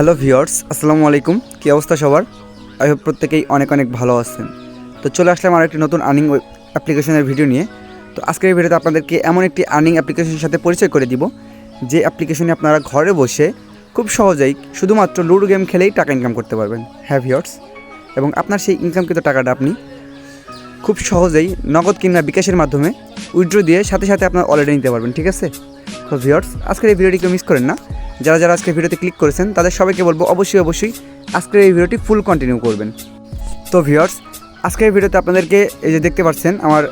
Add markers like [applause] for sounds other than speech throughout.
Hello viewers আসসালামু আলাইকুম। কী অবস্থা সবার? আই হোপ প্রত্যেকেই অনেক অনেক ভালো আছেন। তো চলে আসলাম আর একটি নতুন আর্নিং অ্যাপ্লিকেশনের ভিডিও নিয়ে। তো আজকের ভিডিওতে আপনাদেরকে এমন একটি আর্নিং অ্যাপ্লিকেশনের সাথে পরিচয় করে দিব, যে অ্যাপ্লিকেশনে আপনারা ঘরে বসে খুব সহজেই শুধুমাত্র লুডো গেম খেলেই টাকা ইনকাম করতে পারবেন। হ্যাঁ ভিওর্স এবং আপনার সেই ইনকামকৃত টাকাটা আপনি খুব সহজেই নগদ কিংবা বিকাশের মাধ্যমে উইথড্র দিয়ে সাথে সাথে আপনার অলরেডি নিতে পারবেন, ঠিক আছে? তো ভিওর্স আজকের এই ভিডিওটি কেউ মিস করেন না। যারা যারা আজকে ভিডিওতে ক্লিক করেছেন, তাদের সবাইকে বলব অবশ্যই অবশ্যই আজকের এই ভিডিওটি ফুল কন্টিনিউ করবেন। তো ভিওর্স আজকের ভিডিওতে আপনাদেরকে এই যে দেখতে পাচ্ছেন, আমার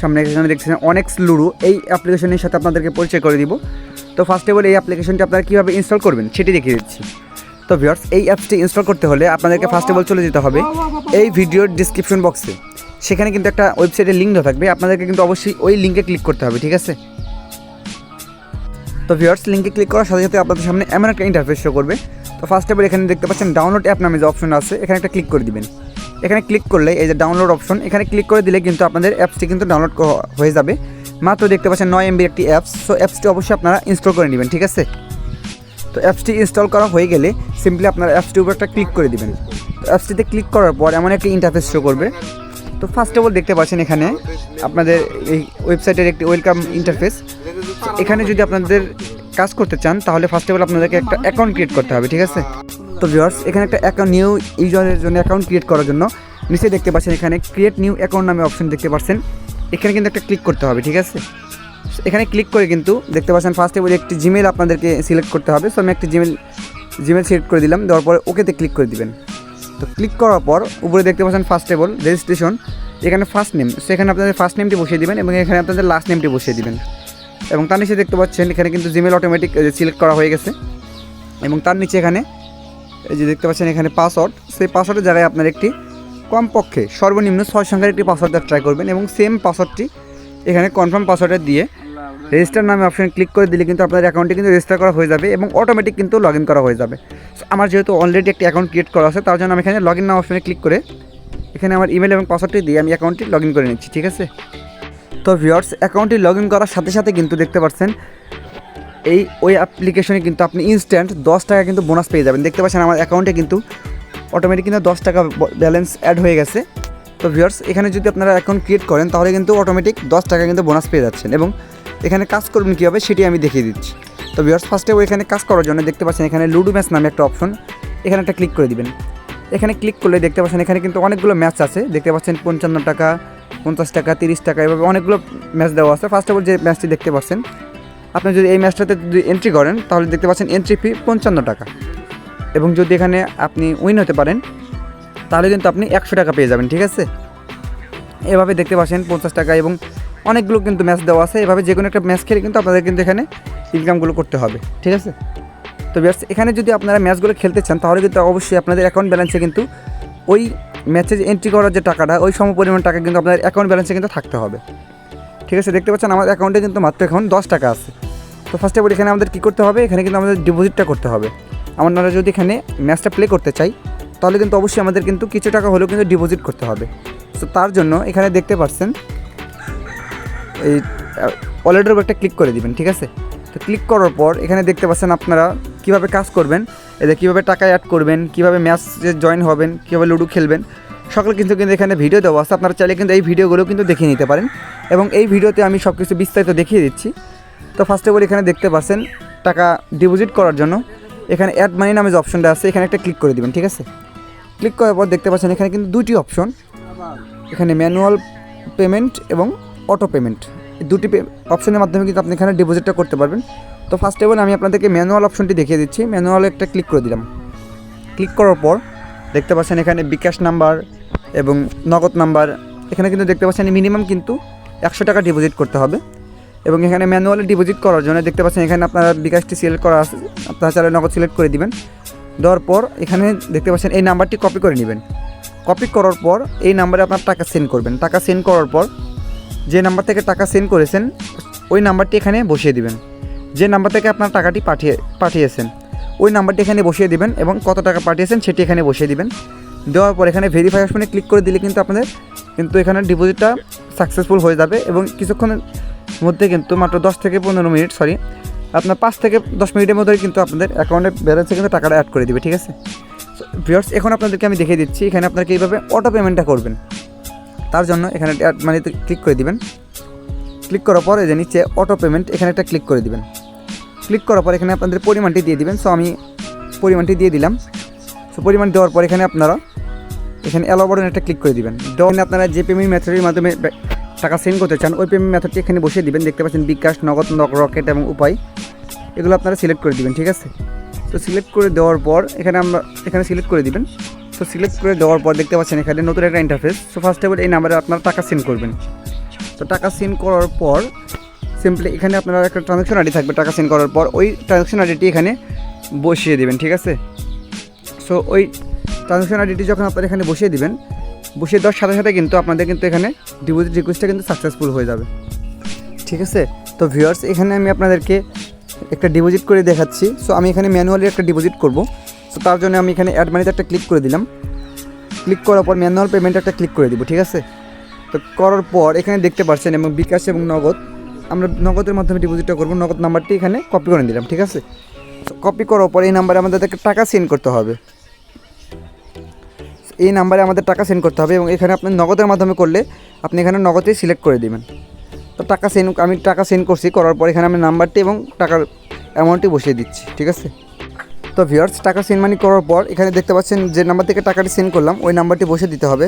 সামনে এখানে দেখছেন অনেক লুডু এই অ্যাপ্লিকেশনের সাথে আপনাদেরকে পরিচয় করে দিব। তো ফার্স্ট অফ অল এই অ্যাপ্লিকেশনটি আপনারা কীভাবে ইনস্টল করবেন, সেটি দেখিয়ে দিচ্ছি। তো ভিওর্স এই অ্যাপসটি ইনস্টল করতে হলে আপনাদেরকে ফার্স্ট অফ অল চলে যেতে হবে এই ভিডিওর ডিসক্রিপশন বক্সে সেখানে কিন্তু একটা ওয়েবসাইটের লিঙ্ক দেওয়া থাকবে, আপনাদেরকে কিন্তু অবশ্যই ওই লিঙ্কে ক্লিক করতে হবে, ঠিক আছে? তো ভিউয়ার্স লিঙ্কে ক্লিক করার সাথে সাথে আপনাদের সামনে এমন একটা ইন্টারফেস শো করবে। তো ফার্স্ট অফ এখানে দেখতে পাচ্ছেন ডাউনলোড অ্যাপ নামে যে অপশন আছে, এখানে একটা ক্লিক করে দিবেন। এখানে ক্লিক করলে এই যে ডাউনলোড অপশন এখানে ক্লিক করে দিলে কিন্তু আপনাদের অ্যাপসটি কিন্তু ডাউনলোড হয়ে যাবে। মাত্র দেখতে পাচ্ছেন নয় এমবির একটি অ্যাপস সো অ্যাপসটি অবশ্যই আপনারা ইনস্টল করে নেবেন, ঠিক আছে? তো অ্যাপসটি ইনস্টল করা হয়ে গেলে সিম্পলি আপনারা অ্যাপসটির উপর একটা ক্লিক করে দিবেন। তো অ্যাপসটিতে ক্লিক করার পর এমন একটি ইন্টারফেস শো করবে। তো ফার্স্ট অফ অল দেখতে পাচ্ছেন এখানে আপনাদের এই ওয়েবসাইটের একটি ওয়েলকাম ইন্টারফেস এখানে যদি আপনাদের কাজ করতে চান, তাহলে ফার্স্ট অফ অল আপনাদেরকে একটা অ্যাকাউন্ট ক্রিয়েট করতে হবে, ঠিক আছে? তো ভিউয়ার্স এখানে একটা অ্যাকাউন্ট নিউ ইউজারের জন্য অ্যাকাউন্ট ক্রিয়েট করার জন্য নিচে দেখতে পাচ্ছেন এখানে ক্রিয়েট নিউ অ্যাকাউন্ট নামে অপশন দেখতে পাচ্ছেন। এখানে কিন্তু একটা ক্লিক করতে হবে, ঠিক আছে? এখানে ক্লিক করে কিন্তু দেখতে পাচ্ছেন ফার্স্ট অফ একটি জিমেল আপনাদেরকে সিলেক্ট করতে হবে। সো আমি একটি জিমেল জিমেল সিলেক্ট করে দিলাম, দেওয়ার পরে ওকেতে ক্লিক করে দিবেন। তো ক্লিক করার পর উপরে দেখতে পাচ্ছেন ফার্স্ট অল রেজিস্ট্রেশন এখানে ফার্স্ট নেম সেখানে আপনাদের ফার্স্ট নেমটি বসিয়ে দিবেন এবং এখানে আপনাদের লাস্ট নেমটি বসিয়ে দিবেন। এবং তার নিচে দেখতে পাচ্ছেন, এখানে কিন্তু জিমেল অটোমেটিক সিলেক্ট করা হয়ে গেছে। এবং তার নিচে এখানে, এই যে দেখতে পাচ্ছেন, এখানে পাসওয়ার্ড সেই পাসওয়ার্ডের জায়গায় আপনার একটি কমপক্ষে সর্বনিম্ন ছয় সংখ্যার একটি পাসওয়ার্ড ট্রাই করবেন এবং সেম পাসওয়ার্ডটি এখানে কনফার্ম পাসওয়ার্ডে দিয়ে রেজিস্টার নামে অপশানে ক্লিক করে দিলে কিন্তু আপনার অ্যাকাউন্টটি কিন্তু রেজিস্টার করা হয়ে যাবে এবং অটোমেটিক কিন্তু লগ করা হয়ে যাবে। আমার যেহেতু অলরেডি একটি অ্যাকাউন্ট ক্রিয়েট করা আছে, তার জন্য আমি এখানে লগ ইন নাম অপশানে ক্লিক করে এখানে আমার ইমেল এবং পাসওয়ার্ডটি দিয়ে আমি অ্যাকাউন্টটি লগ করে নিচ্ছি, ঠিক আছে? তো ভিওর্স অ্যাকাউন্টটি লগ ইন করার সাথে সাথে কিন্তু দেখতে পাচ্ছেন, এই ওই অ্যাপ্লিকেশনে কিন্তু আপনি ইনস্ট্যান্ট দশ টাকা কিন্তু বোনাস পেয়ে যাবেন। দেখতে পাচ্ছেন আমার অ্যাকাউন্টে কিন্তু অটোমেটিক কিন্তু দশ টাকা ব্যালেন্স অ্যাড হয়ে গেছে। তো ভিউয়ার্স এখানে যদি আপনারা অ্যাকাউন্ট ক্রিয়েট করেন, তাহলে কিন্তু অটোমেটিক দশ টাকা কিন্তু বোনাস পেয়ে যাচ্ছেন এবং এখানে কাজ করবেন কীভাবে সেটি আমি দেখিয়ে দিচ্ছি। তো ভিউয়ার্স ফার্স্টে ও এখানে কাজ করার জন্য দেখতে পাচ্ছেন এখানে লুডো ম্যাচ নামে একটা অপশন এখানে একটা ক্লিক করে দিবেন। এখানে ক্লিক করলে দেখতে পাচ্ছেন এখানে কিন্তু অনেকগুলো ম্যাচ আছে। দেখতে পাচ্ছেন পঞ্চান্ন টাকা পঞ্চাশ টাকা, তিরিশ টাকা, এভাবে অনেকগুলো ম্যাচ দেওয়া আছে। ফার্স্ট অফ অল যে ম্যাচটি দেখতে পাচ্ছেন, আপনি যদি এই ম্যাচটাতে যদি এন্ট্রি করেন, তাহলে দেখতে পাচ্ছেন এন্ট্রি ফি পঞ্চান্ন টাকা। এবং যদি এখানে আপনি উইন হতে পারেন, তাহলে কিন্তু আপনি একশো টাকা পেয়ে যাবেন, ঠিক আছে? এভাবে দেখতে পাচ্ছেন পঞ্চাশ টাকা এবং অনেকগুলো কিন্তু ম্যাচ দেওয়া আছে। এভাবে যে কোনো একটা ম্যাচ খেলে কিন্তু আপনাদের কিন্তু এখানে ইনকামগুলো করতে হবে, ঠিক আছে? তো ব্যাস এখানে যদি আপনারা ম্যাচগুলো খেলতে চান, তাহলে কিন্তু অবশ্যই আপনাদের অ্যাকাউন্ট ব্যালেন্সে কিন্তু ওই ম্যাচে যে এন্ট্রি করার যে টাকাটা, ওই সম পরিমাণ টাকা কিন্তু আপনাদের অ্যাকাউন্ট ব্যালেন্সে কিন্তু থাকতে হবে। ঠিক আছে, দেখতে পাচ্ছেন আমার অ্যাকাউন্টে কিন্তু মাত্র এখন দশ টাকা আছে। তো ফার্স্টে বলি এখানে আমাদের কী করতে হবে? এখানে কিন্তু আমাদের ডিপোজিটটা করতে হবে। আমার আমরা যদি এখানে ম্যাচটা প্লে করতে চাই, তাহলে কিন্তু অবশ্যই আমাদের কিন্তু কিছু টাকা হলেও কিন্তু ডিপোজিট করতে হবে। তো তার জন্য এখানে দেখতে পাচ্ছেন, এই ওয়ালেটের উপর একটা ক্লিক করে দিবেন, ঠিক আছে? তো ক্লিক করার পর এখানে দেখতে পাচ্ছেন আপনারা কীভাবে কাজ করবেন। এদের কীভাবে টাকা অ্যাড করবেন, কীভাবে ম্যাচে জয়েন হবেন, কীভাবে লুডো খেলবেন, সকল কিন্তু কিন্তু এখানে ভিডিও দেওয়া আছে। আপনারা চাইলে কিন্তু এই ভিডিওগুলো কিন্তু দেখিয়ে নিতে পারেন। এবং এই ভিডিওতে আমি সব কিছু বিস্তারিত দেখিয়ে দিচ্ছি। তো ফার্স্ট অফ অল এখানে দেখতে পাচ্ছেন টাকা ডিপোজিট করার জন্য। এখানে অ্যাড মানি নামে যে অপশনটা আছে, এখানে একটা ক্লিক করে দিবেন, ঠিক আছে? ক্লিক করার পর দেখতে পাচ্ছেন এখানে কিন্তু দুটি অপশন এখানে ম্যানুয়াল পেমেন্ট এবং অটো পেমেন্ট দুটি অপশনের মাধ্যমে কিন্তু আপনি এখানে ডিপোজিটটা করতে পারবেন। তো ফার্স্ট অফ অল আমি আপনাদেরকে ম্যানুয়াল অপশনটি দেখিয়ে দিচ্ছি। ম্যানুয়ালে একটা ক্লিক করে দিলাম। ক্লিক করার পর দেখতে পাচ্ছেন এখানে বিকাশ নাম্বার এবং নগদ নাম্বার। এখানে কিন্তু দেখতে পাচ্ছেন মিনিমাম কিন্তু একশো টাকা ডিপোজিট করতে হবে। এবং এখানে ম্যানুয়ালি ডিপোজিট করার জন্য দেখতে পাচ্ছেন এখানে আপনারা বিকাশটি সিলেক্ট করা আছে। আপনারা চাইলে নগদ সিলেক্ট করে দিবেন। দেওয়ার পর এখানে দেখতে পাচ্ছেন এই নাম্বারটি কপি করে নেবেন। কপি করার পর এই নাম্বারে আপনার টাকা সেন্ড করবেন। টাকা সেন্ড করার পর যে নাম্বার থেকে টাকা সেন্ড করেছেন, ওই নাম্বারটি এখানে বসিয়ে দিবেন। যে নাম্বার থেকে আপনার টাকাটি পাঠিয়ে, পাঠিয়েছেন, ওই নাম্বারটি এখানে বসিয়ে দিবেন এবং কত টাকা পাঠিয়েছেন সেটি এখানে বসিয়ে দিবেন। দেওয়ার পর এখানে ভেরিফাই অপশনে ক্লিক করে দিলে কিন্তু আপনাদের কিন্তু এখানে ডিপোজিটটা সাকসেসফুল হয়ে যাবে এবং কিছুক্ষণের মধ্যে কিন্তু মাত্র দশ থেকে পনেরো মিনিট সরি আপনার পাঁচ থেকে দশ মিনিটের মধ্যে কিন্তু আপনাদের অ্যাকাউন্টে ব্যালেন্সে কিন্তু টাকাটা অ্যাড করে দিবে, ঠিক আছে? ভিউয়ার্স এখন আপনাদেরকে আমি দেখিয়ে দিচ্ছি, এখানে আপনাকে এইভাবে অটো পেমেন্টটা করবেন। তার জন্য এখানে অ্যাড মানিতে ক্লিক করে দিবেন। ক্লিক করার পরে যে নিচে অটো পেমেন্ট এখানে একটা ক্লিক করে দিবেন। ক্লিক করার পর এখানে আপনাদের পরিমাণটি দিয়ে দিবেন। সো আমি পরিমাণটি দিয়ে দিলাম। সো পরিমাণ দেওয়ার পর এখানে আপনারা এখানে অ্যালো বাটন একটা ক্লিক করে দিবেন। দেওয়ার আপনারা যে পেমেন্ট মেথডের মাধ্যমে টাকা সেন্ড করতে চান, ওই পেমেন্ট মেথডটি এখানে বসিয়ে দিবেন। দেখতে পাচ্ছেন বিকাশ, নগদ নগ রকেট এবং উপায়। এগুলো আপনারা সিলেক্ট করে দিবেন, ঠিক আছে? তো সিলেক্ট করে দেওয়ার পর এখানে আমরা এখানে সিলেক্ট করে দিবেন। তো সিলেক্ট করে দেওয়ার পর দেখতে পাচ্ছেন এখানে নতুন একটা interface so first of all এই নাম্বারে আপনারা টাকা সেন্ড করবেন। তো টাকা সেন্ড করার পর সিম্পলি এখানে আপনারা একটা ট্রানজাকশন আইডি থাকবে, টাকা সেন্ড করার পর ওই ট্রানজাকশন আইডিটি এখানে বসিয়ে দেবেন, ঠিক আছে? সো ওই ট্রানজাকশন আইডিটি যখন আপনারা এখানে বসিয়ে দিবেন, বসিয়ে দেওয়ার সাথে সাথে কিন্তু আপনাদের কিন্তু এখানে ডিপোজিট রিকোয়েস্টটা কিন্তু সাকসেসফুল হয়ে যাবে। ঠিক আছে? তো ভিউয়ার্স এখানে আমি আপনাদেরকে একটা ডিপোজিট করে দেখাচ্ছি। সো আমি এখানে ম্যানুয়ালি একটা ডিপোজিট করব। সো তার জন্য আমি এখানে অ্যাড মানিতে একটা ক্লিক করে দিলাম। ক্লিক করার পর ম্যানুয়াল পেমেন্ট একটা ক্লিক করে দিব, ঠিক আছে? তো করার পর এখানে দেখতে পাচ্ছেন এবং বিকাশ এবং নগদ আমরা নগদের মাধ্যমে ডিপোজিটটা করব। নগদ নাম্বারটি এখানে কপি করে দিলাম ঠিক আছে? কপি করার পর এই নাম্বারে আমাদেরকে টাকা সেন্ড করতে হবে। এই নাম্বারে আমাদের টাকা সেন্ড করতে হবে এবং এখানে আপনি নগদের মাধ্যমে করলে আপনি এখানে নগদে সিলেক্ট করে দিবেন। তো টাকা সেন্ড আমি টাকা সেন্ড করছি, করার পর এখানে আমি নাম্বারটি এবং টাকার অ্যামাউন্টটি বসিয়ে দিচ্ছি, ঠিক আছে? তো ভিউয়ার্স টাকা সেন্ড মানি করার পর এখানে দেখতে পাচ্ছেন যে নাম্বার থেকে টাকাটি সেন্ড করলাম, ওই নাম্বারটি বসিয়ে দিতে হবে।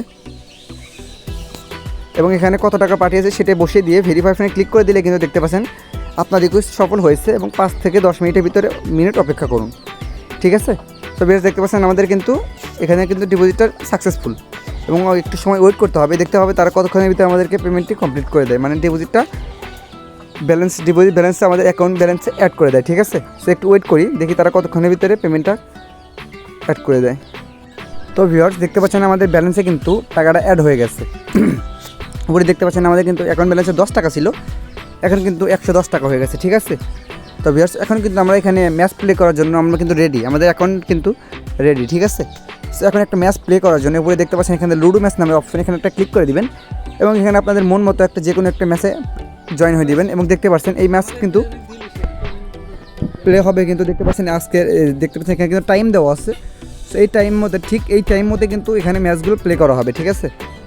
এবং এখানে কত টাকা পাঠিয়েছে সেটা বসিয়ে দিয়ে ভেরিফাই অপশানে ক্লিক করে দিলে কিন্তু দেখতে পাচ্ছেন আপনার রিকোয়েস্ট সফল হয়েছে এবং পাঁচ থেকে দশ মিনিটের ভিতরে মিনিট অপেক্ষা করুন। ঠিক আছে? তো বেশ, দেখতে পাচ্ছেন আমাদের কিন্তু এখানে কিন্তু ডিপোজিটটা সাকসেসফুল এবং একটু সময় ওয়েট করতে হবে। দেখতে হবে তারা কতক্ষণের ভিতরে আমাদেরকে পেমেন্টটি কমপ্লিট করে দেয়। মানে ডিপোজিটটা ব্যালেন্স ডিপোজিট ব্যালেন্সে আমাদের অ্যাকাউন্ট ব্যালেন্সে অ্যাড করে দেয়। ঠিক আছে? সো একটু ওয়েট করি, দেখি তারা কতক্ষণের ভিতরে পেমেন্টটা অ্যাড করে দেয়। তো ভিউয়ার্স দেখতে পাচ্ছেন আমাদের ব্যালেন্সে কিন্তু টাকাটা অ্যাড হয়ে গেছে। উপরে দেখতে পাচ্ছেন আমাদের কিন্তু অ্যাকাউন্ট ব্যালেন্সে দশ টাকা ছিল। এখন কিন্তু একশো দশ টাকা হয়ে গেছে, ঠিক আছে? তো ভিউয়ার্স এখন কিন্তু আমরা এখানে ম্যাচ প্লে করার জন্য আমরা কিন্তু রেডি আমাদের অ্যাকাউন্ট কিন্তু রেডি ঠিক আছে? সো এখন একটা ম্যাচ প্লে করার জন্য উপরে দেখতে পাচ্ছেন এখানে লুডো ম্যাচ নামের অপশন এখানে একটা ক্লিক করে দিবেন এবং এখানে আপনাদের মন মতো একটা যে কোনো একটা ম্যাচে জয়েন হয়ে দিবেন এবং দেখতে পাচ্ছেন এই ম্যাচ কিন্তু প্লে হবে কিন্তু দেখতে পাচ্ছেন আজকে দেখতে পাচ্ছেন এখানে কিন্তু টাইম দেওয়া আছে। সো এই টাইম মধ্যে, ঠিক এই টাইম মধ্যে কিন্তু এখানে ম্যাচগুলো প্লে করা হবে, ঠিক আছে?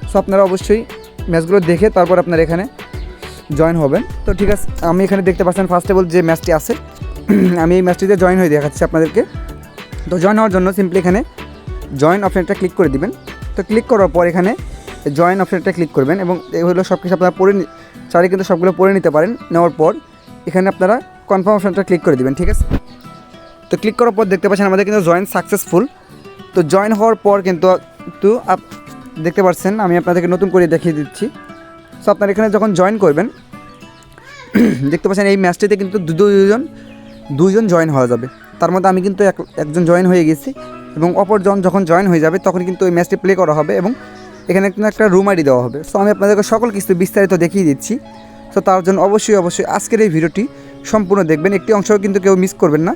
সো আপনারা অবশ্যই ম্যাচগুলো দেখে তারপর আপনারা এখানে জয়েন হবেন। তো ঠিক আছে, আমি এখানে দেখতে পাচ্ছেন ফার্স্ট অফ অল যে ম্যাচটি আছে, [clears throat] আমি এই ম্যাচটিতে জয়েন হয়ে দেখাচ্ছি আপনাদেরকে। তো জয়েন হওয়ার জন্য সিম্পলি এখানে জয়েন অপশানটা ক্লিক করে দিবেন। তো ক্লিক করার পর এখানে জয়েন অপশানটা ক্লিক করবেন এবং এগুলো সব কিছু আপনারা পড়ে চাইলে কিন্তু সবগুলো পড়ে নিতে পারেন। নেওয়ার পর এখানে আপনারা কনফার্ম অপশানটা ক্লিক করে দিবেন, ঠিক আছে? তো ক্লিক করার পর দেখতে পাচ্ছেন আমাদের কিন্তু জয়েন সাকসেসফুল তো জয়েন হওয়ার পর কিন্তু তো আপ দেখতে পাচ্ছেন আমি আপনাদেরকে নতুন করে দেখিয়ে দিচ্ছি। সো আপনারা এখানে যখন জয়েন করবেন, [clears throat] দেখতে পাচ্ছেন এই ম্যাচটিতে কিন্তু দু- দুইজন জয়েন হওয়া যাবে। তার মধ্যে আমি কিন্তু এক, একজন জয়েন হয়ে গেছি এবং অপরজন যখন জয়েন হয়ে যাবে, তখন কিন্তু ওই ম্যাচটি প্লে করা হবে এবং এখানে কিন্তু একটা রুম আইডি দেওয়া হবে। সো আমি আপনাদেরকে সকল কিছু বিস্তারিত দেখিয়ে দিচ্ছি। তো তার জন্য অবশ্যই অবশ্যই আজকের এই ভিডিওটি সম্পূর্ণ দেখবেন। একটি অংশও কিন্তু কেউ মিস করবেন না।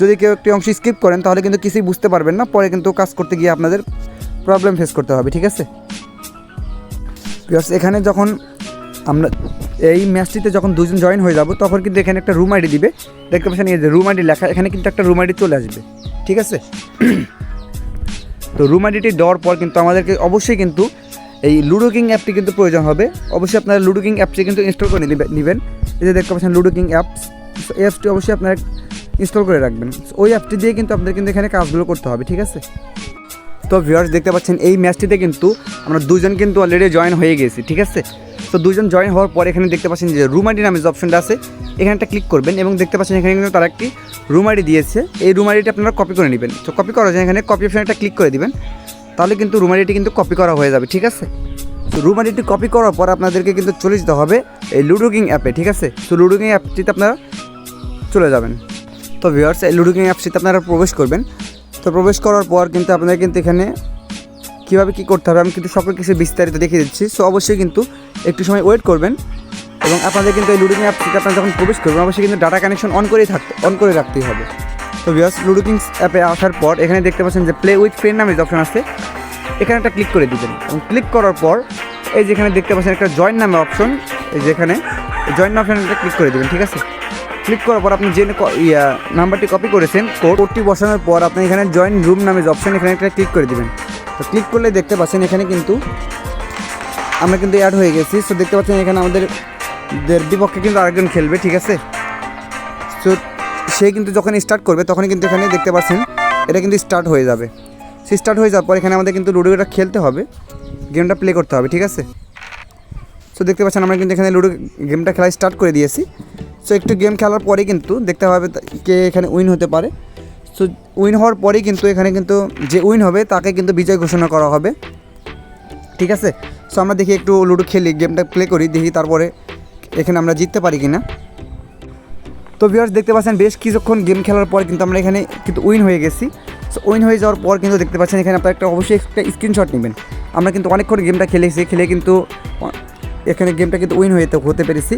যদি কেউ একটি অংশ স্কিপ করেন, তাহলে কিন্তু কিছুই বুঝতে পারবেন না। পরে কিন্তু কাজ করতে গিয়ে আপনাদের প্রবলেম ফেস করতে হবে ঠিক আছে? Viewers, এখানে যখন আমরা এই ম্যাচটিতে যখন দুজন জয়েন হয়ে যাব তখন কিন্তু এখানে একটা রুম আইডি দিবে। দেখতে পাচ্ছেন এই যে রুম আইডি লেখা এখানে কিন্তু একটা রুম আইডি চলে আসবে ঠিক আছে? তো রুম আইডিটি দেওয়ার পর কিন্তু আমাদেরকে অবশ্যই কিন্তু এই লুডো কিং অ্যাপটি কিন্তু প্রয়োজন হবে। অবশ্যই আপনারা লুডো কিং অ্যাপটি কিন্তু ইনস্টল করে নিবে- নেবেন। এই যে দেখতে পাচ্ছেন লুডো কিং অ্যাপস অ্যাপসটি অবশ্যই আপনারা ইনস্টল করে রাখবেন। ওই অ্যাপটি দিয়ে কিন্তু আপনাদের কিন্তু এখানে কাজগুলো করতে হবে ঠিক আছে? তো ভিউয়ার্স দেখতে পাচ্ছেন, এই ম্যাচটিতে কিন্তু আমরা দুজন কিন্তু অলরেডি জয়েন হয়ে গেছি, ঠিক আছে? তো দুজন জয়েন হওয়ার পর এখানে দেখতে পাচ্ছেন যে রুম আইডি নামে যে অপশনটা আছে, এখানে একটা ক্লিক করবেন এবং দেখতে পাচ্ছেন এখানে কিন্তু তারা একটি রুম আইডি দিয়েছে। এই রুম আইডিটা আপনারা কপি করে নেবেন। তো কপি করার জন্য এখানে কপি অপশানে একটা ক্লিক করে দিবেন, তাহলে কিন্তু রুম আইডিটি কিন্তু কপি করা হয়ে যাবে, ঠিক আছে? তো রুম আইডিটি কপি করার পর আপনাদেরকে কিন্তু চলে যেতে হবে এই লুডো কিং অ্যাপে ঠিক আছে? তো লুডো কিং অ্যাপটিতে আপনারা চলে যাবেন। তো ভিউয়ার্স এই লুডো কিং অ্যাপসটিতে আপনারা প্রবেশ করবেন। তো প্রবেশ করার পর কিন্তু আপনারা কিন্তু এখানে কীভাবে কী করতে হবে, আমি কিন্তু সকল কিছু বিস্তারিত দেখিয়ে দিচ্ছি। সো অবশ্যই কিন্তু একটু সময় ওয়েট করবেন এবং আপনাদের কিন্তু এই লুডো অ্যাপটিতে আপনারা যখন প্রবেশ করবেন, অবশ্যই কিন্তু ডাটা কানেকশন অন করেই থাকতে অন করে রাখতেই হবে। তো ভিউয়ার্স লুডো কিংস অ্যাপে আসার পর এখানে দেখতে পাচ্ছেন যে প্লে উইথ ফ্রেন্ড নামে যে অপশন আছে, এখানে একটা ক্লিক করে দিবেন। এবং ক্লিক করার পর এই যেখানে দেখতে পাচ্ছেন একটা জয়েন নামের অপশন এই যেখানে জয়েন একটা ক্লিক করে দেবেন, ঠিক আছে? ক্লিক করার পর আপনি যে নাম্বারটি কপি করেছেন কোডটি বসানোর পর আপনি এখানে জয়েন রুম নামে যে অপশন এখানে একটা ক্লিক করে দেবেন। তো ক্লিক করলে দেখতে পাচ্ছেন এখানে কিন্তু আমরা কিন্তু অ্যাড হয়ে গেছি। সো দেখতে পাচ্ছেন এখানে আমাদের দের বিপক্ষে কিন্তু আরেকজন খেলবে, ঠিক আছে? সো সে কিন্তু যখন স্টার্ট করবে তখন কিন্তু এখানে দেখতে পাচ্ছেন এটা কিন্তু স্টার্ট হয়ে যাবে। সে স্টার্ট হয়ে যাওয়ার পর এখানে আমাদের কিন্তু লুডোটা খেলতে হবে। গেমটা প্লে করতে হবে, ঠিক আছে? সো দেখতে পাচ্ছেন আমরা কিন্তু এখানে লুডো গেমটা খেলা স্টার্ট করে দিয়েছি। সো একটু গেম খেলার পরে কিন্তু দেখতে হবে কে এখানে উইন হতে পারে। সো উইন হওয়ার পরেই কিন্তু এখানে কিন্তু যে উইন হবে, তাকে কিন্তু বিজয় ঘোষণা করা হবে। ঠিক আছে? সো আমরা দেখি একটু লুডো খেলি গেমটা প্লে করি, দেখি তারপরে এখানে আমরা জিততে পারি কি না তো ভিউয়ার্স দেখতে পাচ্ছেন, বেশ কিছুক্ষণ গেম খেলার পর কিন্তু আমরা এখানে কিন্তু উইন হয়ে গেছি। সো উইন হয়ে যাওয়ার পর কিন্তু দেখতে পাচ্ছেন, এখানে আপনার একটা অবশ্যই একটা স্ক্রিনশট নেবেন। আমরা কিন্তু অনেকক্ষণ গেমটা খেলেছি, খেলে কিন্তু এখানে গেমটা কিন্তু উইন হয়ে হতে পেরেছি।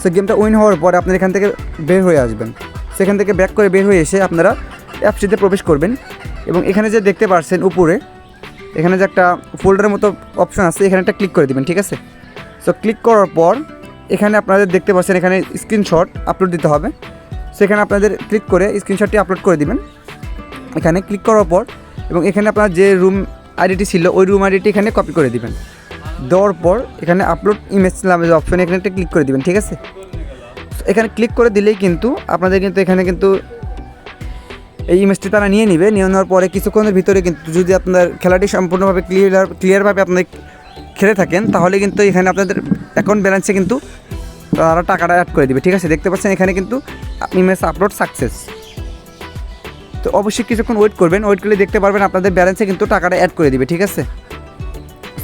সো গেমটা উইন হওয়ার পর আপনারা এখান থেকে বের হয়ে আসবেন। সেখান থেকে ব্যাক করে বের হয়ে এসে আপনারা অ্যাপসিতে প্রবেশ করবেন এবং এখানে যে দেখতে পাচ্ছেন উপরে, এখানে যে একটা ফোল্ডারের মতো অপশন আছে, এখানে একটা ক্লিক করে দিবেন, ঠিক আছে? সো ক্লিক করার পর এখানে আপনাদের দেখতে পাচ্ছেন এখানে স্ক্রিনশট আপলোড দিতে হবে। সেখানে আপনাদের ক্লিক করে স্ক্রিনশটটি আপলোড করে দিবেন। এখানে ক্লিক করার পর এবং এখানে আপনার যে রুম আইডিটি ছিল, ওই রুম আইডিটি এখানে কপি করে দিবেন। দেওয়ার পর এখানে আপলোড ইমেজ নামে যে অপশন এখানে একটা ক্লিক করে দিবেন, ঠিক আছে? এখানে ক্লিক করে দিলেই কিন্তু আপনাদের কিন্তু এখানে কিন্তু এই ইমেজটি তারা নিয়ে নিবে। নিয়ে নেওয়ার পরে কিছুক্ষণের ভিতরে কিন্তু যদি আপনার খেলাটি সম্পূর্ণভাবে ক্লিয়ার ক্লিয়ারভাবে আপনাদের খেলে থাকেন, তাহলে কিন্তু এখানে আপনাদের অ্যাকাউন্ট ব্যালেন্সে কিন্তু তারা টাকাটা অ্যাড করে দিবে, ঠিক আছে? দেখতে পাচ্ছেন এখানে কিন্তু ইমেজ আপলোড সাকসেস তো অবশ্যই কিছুক্ষণ ওয়েট করবেন ওয়েট করলে দেখতে পারবেন আপনাদের ব্যালেন্সে কিন্তু টাকাটা অ্যাড করে দিবে, ঠিক আছে?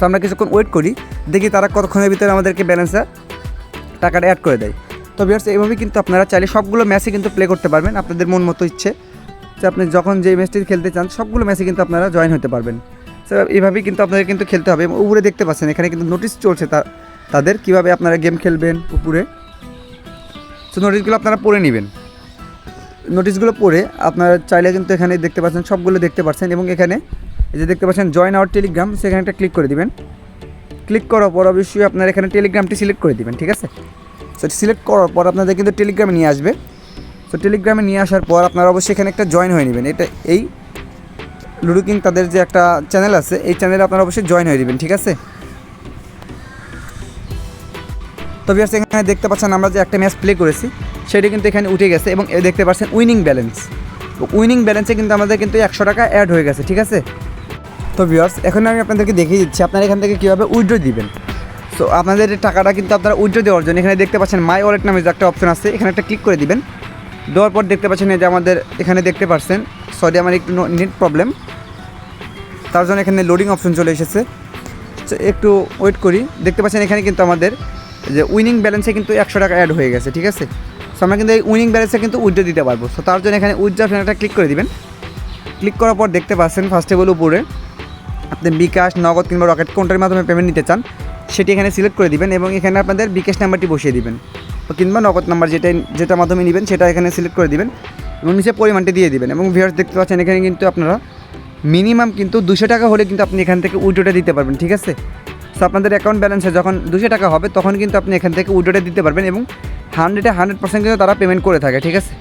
তো আমরা কিছুক্ষণ ওয়েট করি, দেখি তারা কতক্ষণের ভিতরে আমাদেরকে ব্যালেন্সে টাকাটা অ্যাড করে দেয়। তো বিয়ার্স এইভাবেই কিন্তু আপনারা চাইলে সবগুলো ম্যাচে কিন্তু প্লে করতে পারবেন, আপনাদের মন মতো ইচ্ছে। যে আপনি যখন যে ম্যাচটি খেলতে চান, সবগুলো ম্যাচে কিন্তু আপনারা জয়েন হতে পারবেন। তো এইভাবেই কিন্তু আপনাদের কিন্তু খেলতে হবে। এবং উপরে দেখতে পাচ্ছেন, এখানে কিন্তু নোটিশ চলছে তা তাদের কীভাবে আপনারা গেম খেলবেন উপরে। তো নোটিশগুলো আপনারা পড়ে নেবেন। নোটিশগুলো পড়ে আপনারা চাইলে কিন্তু এখানে দেখতে পাচ্ছেন, সবগুলো দেখতে পাচ্ছেন এবং এখানে এই যে দেখতে পাচ্ছেন জয়েন আওয়ার টেলিগ্রাম সেখানে একটা ক্লিক করে দিবেন। ক্লিক করার পর অবশ্যই আপনার এখানে টেলিগ্রামটি সিলেক্ট করে দিবেন, ঠিক আছে? সো সিলেক্ট করার পর আপনাদের কিন্তু টেলিগ্রামে নিয়ে আসবে। তো টেলিগ্রামে নিয়ে আসার পর আপনারা অবশ্যই এখানে একটা জয়েন হয়ে নেবেন। এটা এই লুডো কিং তাদের যে একটা চ্যানেল আছে, এই চ্যানেলে আপনারা অবশ্যই জয়েন হয়ে নেবেন, ঠিক আছে? তো ভিউয়ার্স এখানে দেখতে পাচ্ছেন আমরা যে একটা ম্যাচ প্লে করেছি, সেটা কিন্তু এখানে উঠে গেছে এবং দেখতে পাচ্ছেন উইনিং ব্যালেন্স উইনিং ব্যালেন্সে কিন্তু আমাদের কিন্তু একশো টাকা অ্যাড হয়ে গেছে, ঠিক আছে? তো ভিউয়ার্স এখন আমি আপনাদেরকে দেখিয়ে দিচ্ছি, আপনারা এখান থেকে কীভাবে উইড্রো দিবেন। সো আপনাদের টাকাটা কিন্তু আপনারা উইড্রো দেওয়ার জন্য, এখানে দেখতে পাচ্ছেন মাই ওয়ালেট নামে একটা অপশন আছে, এখানে একটা ক্লিক করে দিবেন। দেওয়ার পর দেখতে পাচ্ছেন এই যে আমাদের এখানে দেখতে পাচ্ছেন সরি আমার একটু নেট প্রবলেম তার জন্য এখানে লোডিং অপশন চলে এসেছে। তো একটু ওয়েট করি। দেখতে পাচ্ছেন এখানে কিন্তু আমাদের যে উইনিং ব্যালেন্সে কিন্তু একশো টাকা অ্যাড হয়ে গেছে, ঠিক আছে? সো আমরা কিন্তু এই উইনিং ব্যালেন্সে কিন্তু উইথড্র দিতে পারব। সো তার জন্য এখানে উইথড্র অপশনটা ক্লিক করে দিবেন। ক্লিক করার পর দেখতে পাচ্ছেন ফার্স্ট বলে উপরে আপনি বিকাশ, নগদ কিংবা রকেট কোনটার মাধ্যমে পেমেন্ট নিতে চান, সেটি এখানে সিলেক্ট করে দিবেন এবং এখানে আপনাদের বিকাশ নাম্বারটি বসিয়ে দিবেন। কিংবা নগদ নাম্বার যেটা যেটা মাধ্যমে নেবেন, সেটা এখানে সিলেক্ট করে দিবেন এবং নিচে পরিমাণটি দিয়ে দিবেন এবং ভিউয়ার্স দেখতে পাচ্ছেন, এখানে কিন্তু আপনারা মিনিমাম কিন্তু দুশো টাকা হলে কিন্তু আপনি এখান থেকে উইড্রোটা দিতে পারবেন, ঠিক আছে? সো আপনাদের অ্যাকাউন্ট ব্যালেন্সে যখন দুশো টাকা হবে, তখন কিন্তু আপনি এখান থেকে উইড্রোটা দিতে পারবেন এবং হান্ড্রেডে হান্ড্রেড পার্সেন্ট কিন্তু তারা পেমেন্ট করে থাকে, ঠিক আছে?